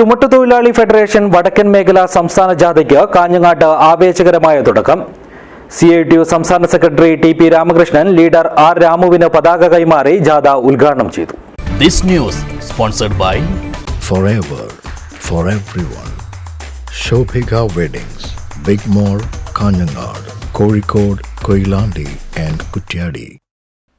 ചുമട്ടുതൊഴിലാളി federation വടക്കൻ മേഖല സംസ്ഥാന ജാഥയ്ക്ക് കാഞ്ഞങ്ങാട്ട് ആവേശകരമായ തുടക്കം. സി ഐ ടി യു സംസ്ഥാന secretary T P Ramakrishnan leader R രാമുവിന് പതാക കൈമാറി ജാഥ ഉദ്ഘാടനം ചെയ്തു. This news sponsored by forever for everyone. Shobhika Weddings, Big Kanhangad Kozhikode Koyilandy Koilandi and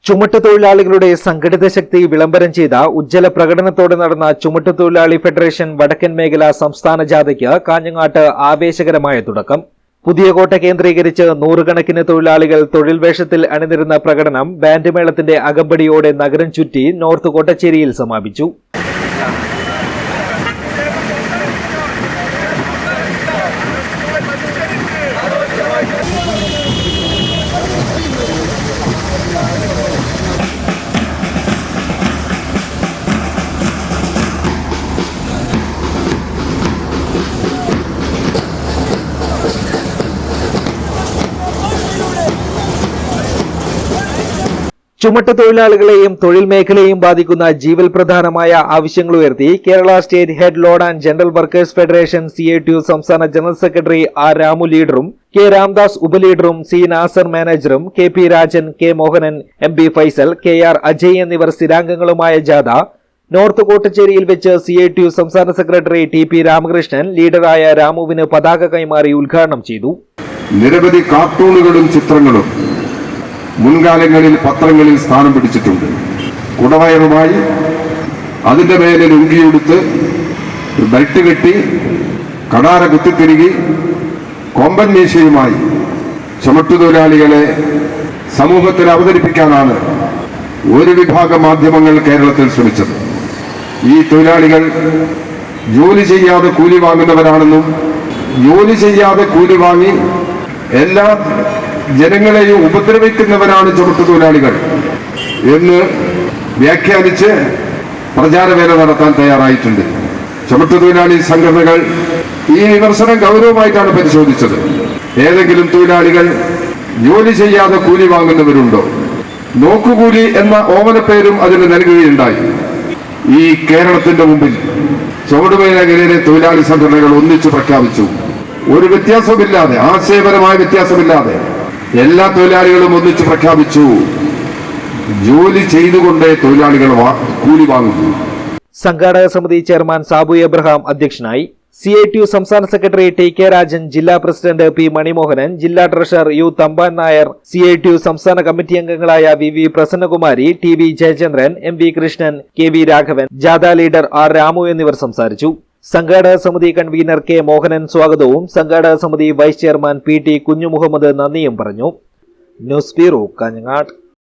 Kutyadi. ചുമട്ടുതൊഴിലാളികളുടെ സംഘടിത ശക്തി വിളംബരം ചെയ്ത ഉജ്ജ്വല പ്രകടനത്തോടെ നടന്ന ചുമട്ടുതൊഴിലാളി ഫെഡറേഷൻ വടക്കൻ മേഖല സംസ്ഥാന ജാഥയ്ക്ക് കാഞ്ഞങ്ങാട്ട് ആവേശകരമായ തുടക്കം പുതിയ കോട്ട കേന്ദ്രീകരിച്ച് നൂറുകണക്കിന് തൊഴിലാളികൾ തൊഴിൽ വേഷത്തിൽ അണിനിരുന്ന പ്രകടനം ബാൻഡ് മേളത്തിന്റെ അകമ്പടിയോടെ നഗരം ചുറ്റി നോർത്ത് കോട്ടച്ചേരിയിൽ സമാപിച്ചു ചുമട്ട് തൊഴിലാളികളെയും തൊഴിൽ മേഖലയെയും ബാധിക്കുന്ന ജീവൽ പ്രധാനമായ ആവശ്യങ്ങൾ ഉയർത്തി. Kerala state head load and general workers federation C A സംസ്ഥാന ജനറൽ സെക്രട്ടറി ആർ രാമു ലീഡറും കെ രാംദാസ് ഉപലീഡറും C Nasar മാനേജറും K P Rajan K Mohanan M B Faisal K R Ajay എന്നിവർ സ്ഥിരാംഗങ്ങളുമായ ജാഥ. നോർത്ത് കോട്ടച്ചേരിയിൽ വെച്ച് സി സംസ്ഥാന സെക്രട്ടറി ടി പി രാമകൃഷ്ണൻ ലീഡറായ രാമുവിന് പതാക കൈമാറി ഉദ്ഘാടനം ചെയ്തു. നിരവധി കാർട്ടൂണുകളും ചിത്രങ്ങളും മുൻകാലങ്ങളിൽ പത്രങ്ങളിൽ സ്ഥാനം പിടിച്ചിട്ടുണ്ട്. കുടവയറുമായി അതിന്റെ മേലെ ലുങ്കിയെടുത്ത് ബെൽറ്റ് കെട്ടി കടാര കുത്തിത്തിരുകി കൊമ്പൻ മീശയുമായി ചുമട്ടുതൊഴിലാളികളെ സമൂഹത്തിൽ അവതരിപ്പിക്കാനാണ് ഒരു വിഭാഗം മാധ്യമങ്ങൾ കേരളത്തിൽ ശ്രമിച്ചത്. ഈ തൊഴിലാളികൾ ജോലി ചെയ്യാതെ കൂലി വാങ്ങുന്നവരാണെന്നും ജോലി ചെയ്യാതെ കൂലി വാങ്ങി എല്ലാ ജനങ്ങളെയും ഉപദ്രവിക്കുന്നവരാണ് ചുമട്ടുതൊഴിലാളികൾ എന്ന് വ്യാഖ്യാനിച്ച് പ്രചാരവേല നടത്താൻ തയ്യാറായിട്ടുണ്ട്. ചുമട്ടുതൊഴിലാളി സംഘടനകൾ ഈ വിമർശനം ഗൗരവമായിട്ടാണ് പരിശോധിച്ചത്. ഏതെങ്കിലും തൊഴിലാളികൾ ജോലി ചെയ്യാതെ കൂലി വാങ്ങുന്നവരുണ്ടോ? നോക്കുകൂലി എന്ന ഓമനപ്പേരും അതിന് നൽകുകയുണ്ടായി. ഈ കേരളത്തിന്റെ മുമ്പിൽ ചുവടുമേഖലയിലെ തൊഴിലാളി സംഘടനകൾ ഒന്നിച്ചു പ്രഖ്യാപിച്ചു. ഒരു വ്യത്യാസമില്ലാതെ ആശയപരമായ വ്യത്യാസമില്ലാതെ എല്ലാ തൊഴിലാളികളും ഒന്നിച്ച് പ്രഖ്യാപിച്ചു. ജോലി ചെയ്തുകൊണ്ടേ തൊഴിലാളികൾ കൂലി വാങ്ങുന്നു. സംഘാടക സമിതി ചെയർമാൻ സാബു എബ്രഹാം അധ്യക്ഷനായി സി ഐ ടി യു സംസ്ഥാന സെക്രട്ടറി ടി കെ രാജൻ ജില്ലാ പ്രസിഡന്റ് പി മണിമോഹനൻ ജില്ലാ treasurer U Thampan Nair C I T U സംസ്ഥാന കമ്മിറ്റി അംഗങ്ങളായ V V Prasannakumari T V Jayachandran M V Krishnan K V Raghavan ജാഥ leader R Ramu എന്നിവർ സംസാരിച്ചു. സംഘാടക സമിതി കൺവീനർ കെ മോഹനൻ സ്വാഗതവും സംഘാടക സമിതി vice chairman P T Kunhumuhammad നന്ദിയും പറഞ്ഞു. News bureau Kanhangad.